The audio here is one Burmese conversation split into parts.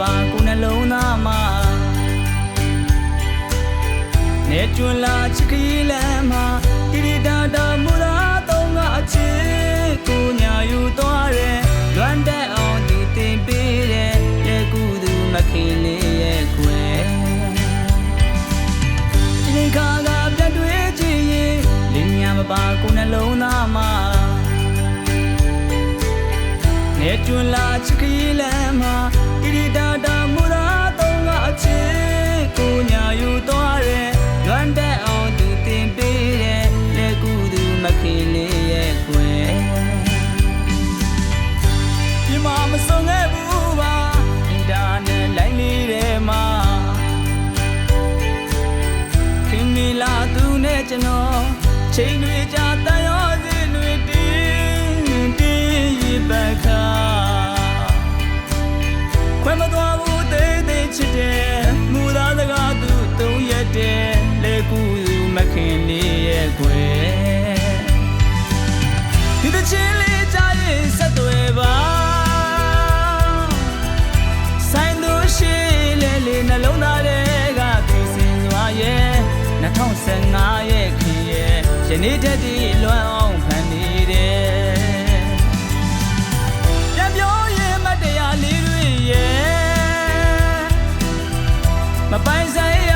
ပါကိုနှလုံးသားမှာနေကျွလာချစ်ခရီးလမ်းမှာတိတိတာတာမူတာသုံးကအချစ်ကိုညာယူသွားတယ်လွမ်းတက်အောင်သူတင်ပေးတယ်ရဲ့ကုသူမခင်လေးရဲ့ခွဲဒီနေ့ခါကပြတ်တွေ့ကြည့်ရင်လင်းညာမပါကိုနှလုံးသားမှာနေကျွလာချစ်ခရီးလမ်းမှာတိတိတာ ချိန်တွေကြာတန်ရောစင်တွေတင်းတင်းရပတ်ခါခွဲမသွားဘူးတေးသေးချစ်တယ်မူသားစကားသူတုံးရက်တယ်လေကူမခင်လေးရဲ့ခွဲဒီတစ်ချင်းလေးကြားရင်ဆက်သွယ်ပါဆိုင်သူရှိလေလေနှလုံးသားတွေကသူစင်စွာရဲ့2015ရဲ့ခင် ရဲ့ယနေ့တည်းဒီလွမ်းအောင်ဖန်နေတယ်ပြန်ပြောရင်မတရားလေးတွေရဲ့မပိုင်ဆိုင်ရ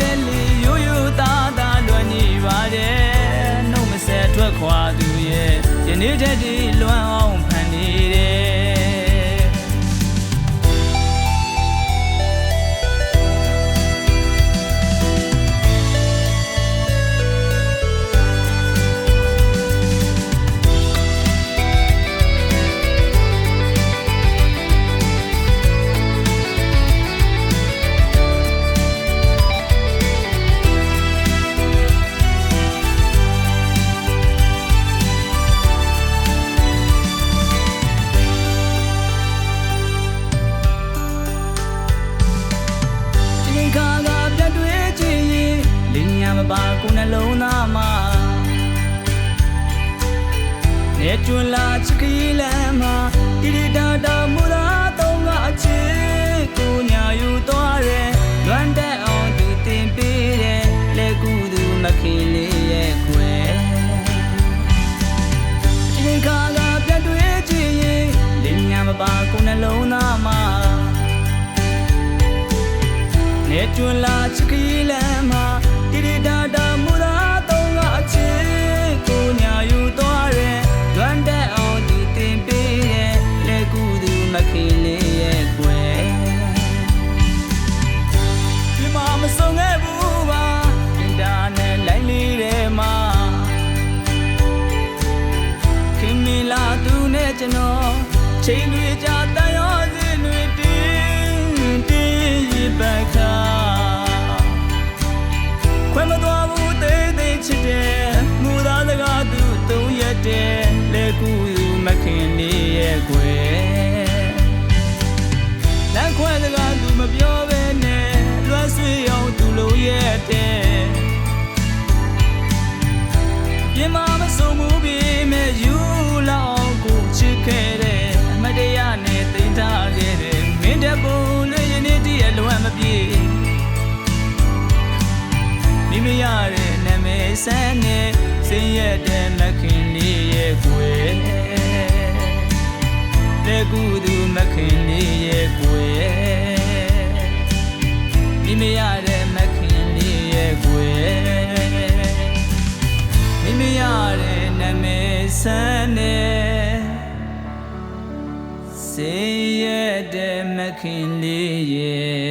လဲလီရိုးရိုးသားသားလွန်နေပါတယ်နှုတ်မဆက်ထွက်ခွာသူရဲ့ယနေ့တည်းဒီလွမ်း မပါကိုယ်နှလုံးသားမှာနေကျွန်းလာချစ်ကလေးလမ်းမှာတိတိတာတာမူရာတော့ငါအချစ်ကိုညာယူသွားတယ်လွမ်းတဲ့အောင်သူတင်ပေးတယ်လက်ကူသူမခင်လေးရဲ့ခွဲဒီခါကပြတ်တွေးကြည့်ရင်လင်းညာမပါကိုယ်နှလုံးသားမှာနေကျွန်းလာချ ချိန်တွေကြာတန်ရောစင်တွေတင်းတင်းရပတ်ခါခွဲမသွားဘူးတေးသေးချစ်တယ်မူသားစကားသူတုံးရက်တယ်လေကူမခင်လေးရဲ့ခွဲ တဲ့နာမည်ဆန်းနဲ့စင်ရက်တဲ့မခင်လေးရဲ့ကွယ်လက်ကူသူမခင်လေးရဲ့ကွယ်မိမရတဲ့မခင်လေးရဲ့ကွယ်မိမရတဲ့နာမည်ဆန်းနဲ့စေရတဲ့မခင်လေးရဲ့